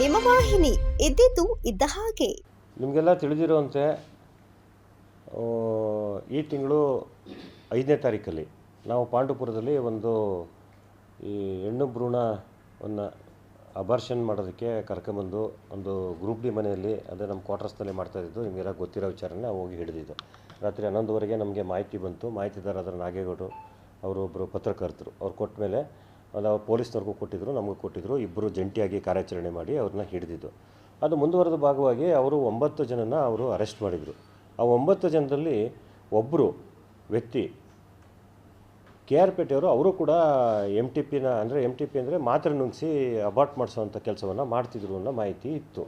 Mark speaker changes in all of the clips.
Speaker 1: ನಿಮ್ಮ ವಾಹಿನಿ ಇದ್ದಿದ್ದು ಇದ್ದ ಹಾಗೆ.
Speaker 2: ನಿಮಗೆಲ್ಲ ತಿಳಿದಿರುವಂತೆ ಈ ತಿಂಗಳು ಐದನೇ ತಾರೀಕಲ್ಲಿ ನಾವು ಪಾಂಡುಪುರದಲ್ಲಿ ಒಂದು ಈ ಹೆಣ್ಣು ಭ್ರೂಣವನ್ನು ಅಬಾರ್ಷನ್ ಮಾಡೋದಕ್ಕೆ ಕರ್ಕೊಂಬಂದು ಒಂದು ಗ್ರೂಪ್ ಡಿ ಮನೆಯಲ್ಲಿ, ಅದೇ ನಮ್ಮ ಕ್ವಾರ್ಟರ್ಸ್ನಲ್ಲಿ ಮಾಡ್ತಾಯಿದ್ದು ನಿಮಗೆಲ್ಲ ಗೊತ್ತಿರೋ ವಿಚಾರನ ಹೋಗಿ ಹಿಡಿದಿದ್ದು. ರಾತ್ರಿ ಹನ್ನೊಂದುವರೆಗೆ ನಮಗೆ ಮಾಹಿತಿ ಬಂತು. ಮಾಹಿತಿದಾರರ ನಾಗೇಗೌಡರು ಅವರು ಒಬ್ಬರು ಪತ್ರಕರ್ತರು, ಅವ್ರು ಕೊಟ್ಟ ಮೇಲೆ ನಾವು ಪೊಲೀಸ್ನವ್ರಿಗೂ ಕೊಟ್ಟಿದ್ದರು ನಮಗೂ ಕೊಟ್ಟಿದ್ದರು ಇಬ್ಬರು ಜಂಟಿಯಾಗಿ ಕಾರ್ಯಾಚರಣೆ ಮಾಡಿ ಅವ್ರನ್ನ ಹಿಡಿದಿದ್ದು. ಅದು ಮುಂದುವರೆದ ಭಾಗವಾಗಿ ಅವರು ಒಂಬತ್ತು ಜನನ ಅವರು ಅರೆಸ್ಟ್ ಮಾಡಿದರು. ಆ ಒಂಬತ್ತು ಜನರಲ್ಲಿ ಒಬ್ಬರು ವ್ಯಕ್ತಿ, ಕೆ ಆರ್ ಪೇಟೆಯವರು, ಅವರು ಕೂಡ ಎಂ ಟಿ ಪಿನ ಅಂದರೆ ಎಂ ಟಿ ಪಿ ಅಂದರೆ ಮಾತ್ರೆ ನುಂಗಿಸಿ ಅಬಾರ್ಟ್ ಮಾಡಿಸೋವಂಥ ಕೆಲಸವನ್ನು ಮಾಡ್ತಿದ್ರು ಅನ್ನೋ ಮಾಹಿತಿ ಇತ್ತು.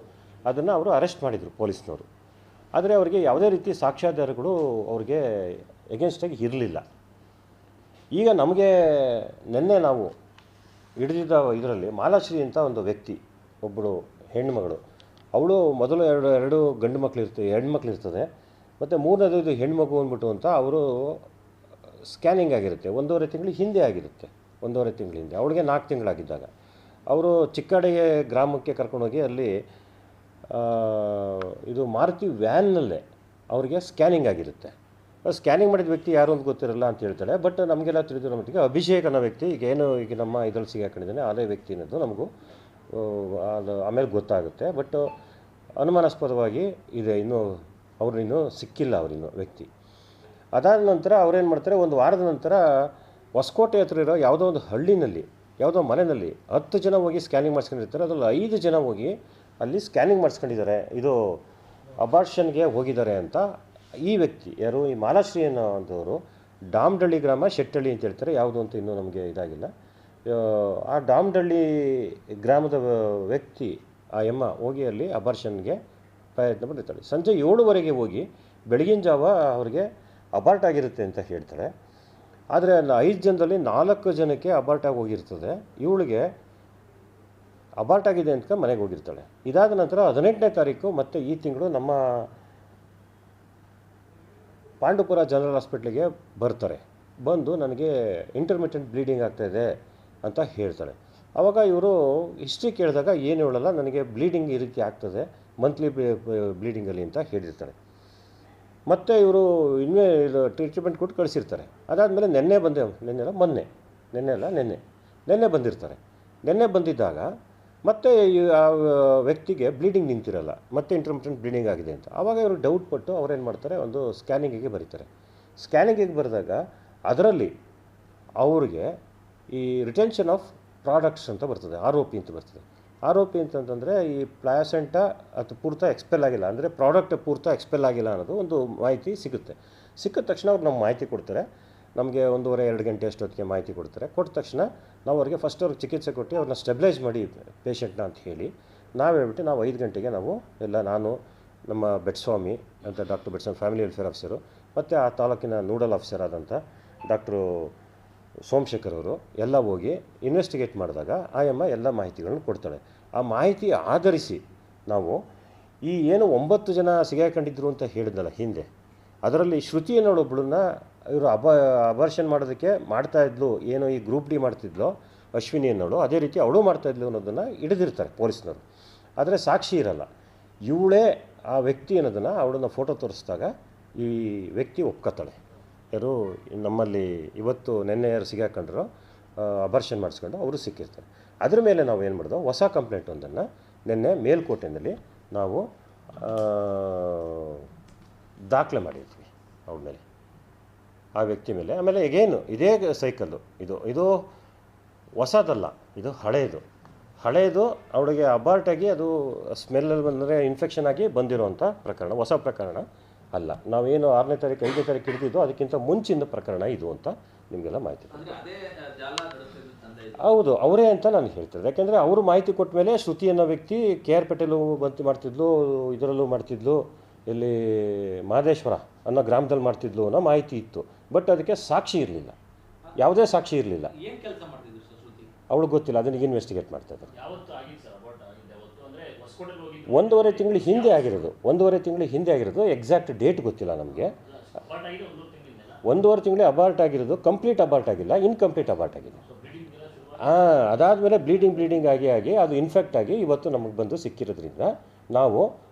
Speaker 2: ಅದನ್ನು ಅವರು ಅರೆಸ್ಟ್ ಮಾಡಿದರು ಪೊಲೀಸ್ನವರು. ಆದರೆ ಅವರಿಗೆ ಯಾವುದೇ ರೀತಿ ಸಾಕ್ಷ್ಯಾಧಾರಗಳು ಅವ್ರಿಗೆ ಎಗೇನ್ಸ್ಟಾಗಿ ಇರಲಿಲ್ಲ. ಈಗ ನಮಗೆ ನಿನ್ನೆ ನಾವು ಹಿಡಿದಿದ್ದ ಇದರಲ್ಲಿ ಮಾಲಾಶ್ರೀ ಅಂತ ಒಂದು ವ್ಯಕ್ತಿ ಒಬ್ಬಳು ಹೆಣ್ಣುಮಗಳು ಅವಳು ಮೊದಲು ಎರಡು ಎರಡು ಗಂಡು ಮಕ್ಕಳು ಇರ್ತದೆ ಹೆಣ್ಮಕ್ಳು ಇರ್ತದೆ. ಮತ್ತು ಮೂರನೇದು ಇದು ಹೆಣ್ಮಗು ಅಂದ್ಬಿಟ್ಟು ಅಂತ ಅವರು ಸ್ಕ್ಯಾನಿಂಗ್ ಆಗಿರುತ್ತೆ. ಒಂದೂವರೆ ತಿಂಗಳು ಹಿಂದೆ ಆಗಿರುತ್ತೆ. ಒಂದೂವರೆ ತಿಂಗಳ ಹಿಂದೆ. ಅವಳಿಗೆ ನಾಲ್ಕು ತಿಂಗಳಾಗಿದ್ದಾಗ. ಅವರು ಚಿಕ್ಕಡೆಗೆ ಗ್ರಾಮಕ್ಕೆ ಕರ್ಕೊಂಡೋಗಿ ಅಲ್ಲಿ ಇದು ಮಾರುತಿ ವ್ಯಾನ್ನಲ್ಲೇ ಅವರಿಗೆ ಸ್ಕ್ಯಾನಿಂಗ್ ಆಗಿರುತ್ತೆ. ಸ್ಕ್ಯಾನಿಂಗ್ ಮಾಡಿದ ವ್ಯಕ್ತಿ ಯಾರು ಅಂತ ಗೊತ್ತಿರಲ್ಲ ಅಂತ ಹೇಳ್ತಾಳೆ. ಬಟ್ ನಮಗೆಲ್ಲ ತಿಳಿದಿರೋ ಮಟ್ಟಿಗೆ ಅಭಿಷೇಕ್ ಅನ್ನೋ ವ್ಯಕ್ತಿ, ಈಗ ಏನು, ಈಗ ನಮ್ಮ ಇದರಲ್ಲಿ ಸಿಗಾಕೊಂಡಿದ್ದಾನೆ ಅದೇ ವ್ಯಕ್ತಿ ಅನ್ನೋದು ನಮಗೂ ಅದು ಆಮೇಲೆ ಗೊತ್ತಾಗುತ್ತೆ. ಬಟ್ ಅನುಮಾನಾಸ್ಪದವಾಗಿ ಇದೆ, ಇನ್ನೂ ಅವ್ರು ಇನ್ನೂ ಸಿಕ್ಕಿಲ್ಲ ಅವರಿನ್ನೂ ವ್ಯಕ್ತಿ. ಅದಾದ ನಂತರ ಅವ್ರೇನು ಮಾಡ್ತಾರೆ, ಒಂದು ವಾರದ ನಂತರ ಹೊಸಕೋಟೆ ಹತ್ರ ಇರೋ ಯಾವುದೋ ಒಂದು ಹಳ್ಳಿನಲ್ಲಿ, ಯಾವುದೋ ಮನೆಯಲ್ಲಿ ಹತ್ತು ಜನ ಹೋಗಿ ಸ್ಕ್ಯಾನಿಂಗ್ ಮಾಡಿಸ್ಕೊಂಡಿರ್ತಾರೆ. ಅದರಲ್ಲಿ ಐದು ಜನ ಹೋಗಿ ಅಲ್ಲಿ ಸ್ಕ್ಯಾನಿಂಗ್ ಮಾಡಿಸ್ಕೊಂಡಿದ್ದಾರೆ. ಇದು ಅಬಾರ್ಷನ್ಗೆ ಹೋಗಿದ್ದಾರೆ ಅಂತ ಈ ವ್ಯಕ್ತಿ ಯಾರು? ಈ ಮಾಲಾಶ್ರೀ ಅನ್ನೋಂಥವ್ರು ಡಾಮ್ಡಳ್ಳಿ ಗ್ರಾಮ ಶೆಟ್ಟಳ್ಳಿ ಅಂತ ಹೇಳ್ತಾರೆ. ಯಾವುದು ಅಂತ ಇನ್ನೂ ನಮಗೆ ಇದಾಗಿಲ್ಲ. ಆ, ಡಾಮ್ಡಳ್ಳಿ ಗ್ರಾಮದ ವ್ಯಕ್ತಿ ಆ ಎಮ್ಮ ಹೋಗಿ ಅಲ್ಲಿ ಅಬಾರ್ಷನ್ಗೆ ಪ್ರಯತ್ನ ಪಡಿತಾಳೆ. ಸಂಜೆ ಏಳುವರೆಗೆ ಹೋಗಿ ಬೆಳಗಿನ ಜಾವ ಅವ್ರಿಗೆ ಅಬಾರ್ಟ್ ಆಗಿರುತ್ತೆ ಅಂತ ಹೇಳ್ತಾಳೆ ಆದರೆ ಅಲ್ಲಿ ಐದು ಜನದಲ್ಲಿ ನಾಲ್ಕು ಜನಕ್ಕೆ ಅಬಾರ್ಟ್ ಆಗಿ ಹೋಗಿರ್ತದೆ. ಇವಳಿಗೆ ಅಬಾರ್ಟ್ ಆಗಿದೆ ಅಂತ ಮನೆಗೆ ಹೋಗಿರ್ತಾಳೆ. ಇದಾದ ನಂತರ ಹದಿನೆಂಟನೇ ತಾರೀಕು ಮತ್ತು ಈ ತಿಂಗಳು ನಮ್ಮ ಪಾಂಡುಪುರ ಜನರಲ್ ಹಾಸ್ಪಿಟ್ಲಿಗೆ ಬರ್ತಾರೆ. ಬಂದು ನನಗೆ ಇಂಟರ್ಮಿಟೆಂಟ್ ಬ್ಲೀಡಿಂಗ್ ಆಗ್ತಾಯಿದೆ ಅಂತ ಹೇಳ್ತಾಳೆ ಆವಾಗ ಇವರು ಹಿಸ್ಟ್ರಿ ಕೇಳಿದಾಗ ಏನು ಹೇಳಲ್ಲ, ನನಗೆ ಬ್ಲೀಡಿಂಗ್ ಈ ರೀತಿ ಆಗ್ತದೆ ಮಂತ್ಲಿ ಬ್ಲೀಡಿಂಗಲ್ಲಿ ಅಂತ ಹೇಳಿರ್ತಾಳೆ ಮತ್ತು ಇವರು ಇನ್ನೇ ಇದು ಟ್ರೀಟ್ಮೆಂಟ್ ಕೊಟ್ಟು ಕಳಿಸಿರ್ತಾರೆ. ಅದಾದಮೇಲೆ ನಿನ್ನೆ ಬಂದೆ, ನಿನ್ನೆ ಅಲ್ಲ ಮೊನ್ನೆ, ನಿನ್ನೆ ಅಲ್ಲ ನಿನ್ನೆ ನಿನ್ನೆ ಬಂದಿರ್ತಾರೆ. ನಿನ್ನೆ ಬಂದಿದ್ದಾಗ ಮತ್ತೆ ಆ, ವ್ಯಕ್ತಿಗೆ ಬ್ಲೀಡಿಂಗ್ ನಿಂತಿರಲ್ಲ, ಮತ್ತೆ ಇಂಟರ್ಮಿಟೆಂಟ್ ಬ್ಲೀಡಿಂಗ್ ಆಗಿದೆ ಅಂತ. ಆವಾಗ ಇವರು ಡೌಟ್ ಪಟ್ಟು ಅವ್ರೇನು ಮಾಡ್ತಾರೆ? ಒಂದು ಸ್ಕ್ಯಾನಿಂಗಿಗೆ ಬರೀತಾರೆ. ಸ್ಕ್ಯಾನಿಂಗಿಗೆ ಬರೆದಾಗ ಅದರಲ್ಲಿ ಅವ್ರಿಗೆ ಈ ರಿಟೆನ್ಷನ್ ಆಫ್ ಪ್ರಾಡಕ್ಟ್ಸ್ ಅಂತ ಬರ್ತದೆ ಆರ್ ಪಿ ಅಂತ ಬರ್ತದೆ. ಆರ್ ಒ ಪಿ ಅಂತಂತಂದರೆ ಈ ಪ್ಲಾಸೆಂಟ ಅದು ಪೂರ್ತ ಎಕ್ಸ್ಪೆಲ್ ಆಗಿಲ್ಲ, ಅಂದರೆ ಪ್ರಾಡಕ್ಟ್ ಪೂರ್ತ ಎಕ್ಸ್ಪೆಲ್ ಆಗಿಲ್ಲ ಅನ್ನೋದು ಒಂದು ಮಾಹಿತಿ ಸಿಗುತ್ತೆ. ಸಿಕ್ಕಿದ ತಕ್ಷಣ ಅವ್ರು ನಮ್ಮ ಮಾಹಿತಿ ಕೊಡ್ತಾರೆ. ನಮಗೆ ಒಂದೂವರೆ, ಎರಡು ಗಂಟೆ ಅಷ್ಟೊತ್ತಿಗೆ ಮಾಹಿತಿ ಕೊಡ್ತಾರೆ. ಕೊಟ್ಟ ತಕ್ಷಣ ನಾವು ಅವ್ರಿಗೆ ಫಸ್ಟ್ ಅವ್ರಿಗೆ ಚಿಕಿತ್ಸೆ ಕೊಟ್ಟು ಅವ್ರನ್ನ ಸ್ಟೆಬಿಲೈಸ್ ಮಾಡಿ ಪೇಷಂಟ್ನ ಅಂತ ಹೇಳಿ ನಾವು ಹೇಳ್ಬಿಟ್ಟು ನಾವು ಐದು ಗಂಟೆಗೆ ನಾವು ಎಲ್ಲ ನಾನು, ನಮ್ಮ ಬೆಟ್ಸ್ವಾಮಿ ಅಂತ doctor Betswamy family welfare officer ಮತ್ತು ಆ ತಾಲೂಕಿನ ನೂಡಲ್ ಆಫೀಸರ್ ಆದಂಥ ಡಾಕ್ಟ್ರು ಸೋಮಶೇಖರ್ ಅವರು ಎಲ್ಲ ಹೋಗಿ ಇನ್ವೆಸ್ಟಿಗೇಟ್ ಮಾಡಿದಾಗ ಆ ಎಮ್ಮ ಎಲ್ಲ ಮಾಹಿತಿಗಳನ್ನು ಕೊಡ್ತಾಳೆ. ಆ ಮಾಹಿತಿ ಆಧರಿಸಿ ನಾವು ಈ ಏನು ಒಂಬತ್ತು ಜನ ಸಿಗಾಕೊಂಡಿದ್ರು ಅಂತ ಹೇಳಿದ್ನಲ್ಲ ಹಿಂದೆ, ಅದರಲ್ಲಿ ಶ್ರುತಿ ಅನ್ನೋಳೊಬ್ಬಳನ್ನ ಇವರು ಅಬ ಅಬರ್ಷನ್ ಮಾಡೋದಕ್ಕೆ ಮಾಡ್ತಾ ಇದ್ಲು, ಏನು ಈ ಗ್ರೂಪ್ ಡಿ ಮಾಡ್ತಿದ್ಲು, ಅಶ್ವಿನಿ ಅನ್ನೋಳು, ಅದೇ ರೀತಿ ಅವಳು ಮಾಡ್ತಾಯಿದ್ಲು ಅನ್ನೋದನ್ನು ಹಿಡಿದಿರ್ತಾರೆ ಪೊಲೀಸ್ನವರು. ಆದರೆ ಸಾಕ್ಷಿ ಇರಲ್ಲ. ಇವಳೇ ಆ ವ್ಯಕ್ತಿ ಅನ್ನೋದನ್ನು ಅವಳನ್ನ ಫೋಟೋ ತೋರಿಸಿದಾಗ ಈ ವ್ಯಕ್ತಿ ಒಪ್ಕೋತಾಳೆ. ಯಾರು ನಮ್ಮಲ್ಲಿ ಇವತ್ತು ನೆನ್ನೆ ಯಾರು ಸಿಗಾಕೊಂಡ್ರು ಅಬರ್ಷನ್ ಮಾಡಿಸ್ಕೊಂಡು ಅವರು ಸಿಕ್ಕಿರ್ತಾರೆ. ಅದ್ರ ಮೇಲೆ ನಾವು ಏನು ಮಾಡಿದೋ, ಹೊಸ ಕಂಪ್ಲೇಂಟ್ ಒಂದನ್ನು ನಿನ್ನೆ ಮೇಲ್ಕೋಟೆಯಲ್ಲಿ ನಾವು ದಾಖಲೆ ಮಾಡಿರ್ತೀವಿ ಅವಳ ಮೇಲೆ. ಆ ವ್ಯಕ್ತಿ ಮೇಲೆ. ಆಮೇಲೆ ಎಗೇನು ಇದೇ ಸೈಕಲ್ಲು ಇದು ಇದು ಹೊಸದಲ್ಲ. ಇದು ಹಳೆಯದು ಹಳೆಯದು ಅವಳಿಗೆ ಅಬಾರ್ಟಾಗಿ ಅದು ಸ್ಮೆಲ್ಲಲ್ಲಿ ಬಂದರೆ ಇನ್ಫೆಕ್ಷನ್ ಆಗಿ ಬಂದಿರುವಂಥ ಪ್ರಕರಣ. ಹೊಸ ಪ್ರಕರಣ ಅಲ್ಲ. ನಾವೇನು ಆರನೇ ತಾರೀಕು ಐದನೇ ತಾರೀಕು ಹಿಡಿದಿದ್ದು ಅದಕ್ಕಿಂತ ಮುಂಚಿನ ಪ್ರಕರಣ ಇದು ಅಂತ ನಿಮಗೆಲ್ಲ ಮಾಹಿತಿ. ಹೌದು ಅವರೇ ಅಂತ ನಾನು ಹೇಳ್ತಿದ್ದೆ ಯಾಕೆಂದರೆ ಅವರು ಮಾಹಿತಿ ಕೊಟ್ಟ ಮೇಲೆ ಶ್ರುತಿ ಅನ್ನೋ ವ್ಯಕ್ತಿ ಕೆ ಆರ್ ಪೇಟೆಲು ಬಂತು ಮಾಡ್ತಿದ್ಲು ಇದರಲ್ಲೂ ಮಾಡ್ತಿದ್ಲು ಇಲ್ಲಿ ಮಹದೇಶ್ವರ ಅನ್ನೋ ಗ್ರಾಮದಲ್ಲಿ ಮಾಡ್ತಿದ್ಲು ಅನ್ನೋ ಮಾಹಿತಿ ಇತ್ತು. ಬಟ್ ಅದಕ್ಕೆ ಸಾಕ್ಷಿ ಇರಲಿಲ್ಲ. ಯಾವುದೇ ಸಾಕ್ಷಿ ಇರಲಿಲ್ಲ. ಅವಳು ಗೊತ್ತಿಲ್ಲ ಅದನ್ನ ಇನ್ವೆಸ್ಟಿಗೇಟ್ ಮಾಡ್ತಾ ಇದ್ದಾರೆ. ಒಂದೂವರೆ ತಿಂಗಳು ಹಿಂದೆ ಆಗಿರೋದು. ಒಂದೂವರೆ ತಿಂಗಳು ಹಿಂದೆ ಆಗಿರೋದು. ಎಕ್ಸಾಕ್ಟ್ ಡೇಟ್ ಗೊತ್ತಿಲ್ಲ ನಮಗೆ. ಒಂದೂವರೆ ತಿಂಗಳು ಅಬಾರ್ಟ್ ಆಗಿರೋದು. ಕಂಪ್ಲೀಟ್ ಅಬಾರ್ಟ್ ಆಗಿಲ್ಲ. ಇನ್ಕಂಪ್ಲೀಟ್ ಅಬಾರ್ಟ್ ಆಗಿದೆ
Speaker 3: ಹಾಂ
Speaker 2: ಅದಾದಮೇಲೆ ಬ್ಲೀಡಿಂಗ್ ಬ್ಲೀಡಿಂಗ್ ಆಗಿ ಆಗಿ ಅದು ಇನ್ಫೆಕ್ಟ್ ಆಗಿ ಇವತ್ತು ನಮಗೆ ಬಂದು ಸಿಕ್ಕಿರೋದ್ರಿಂದ ನಾವು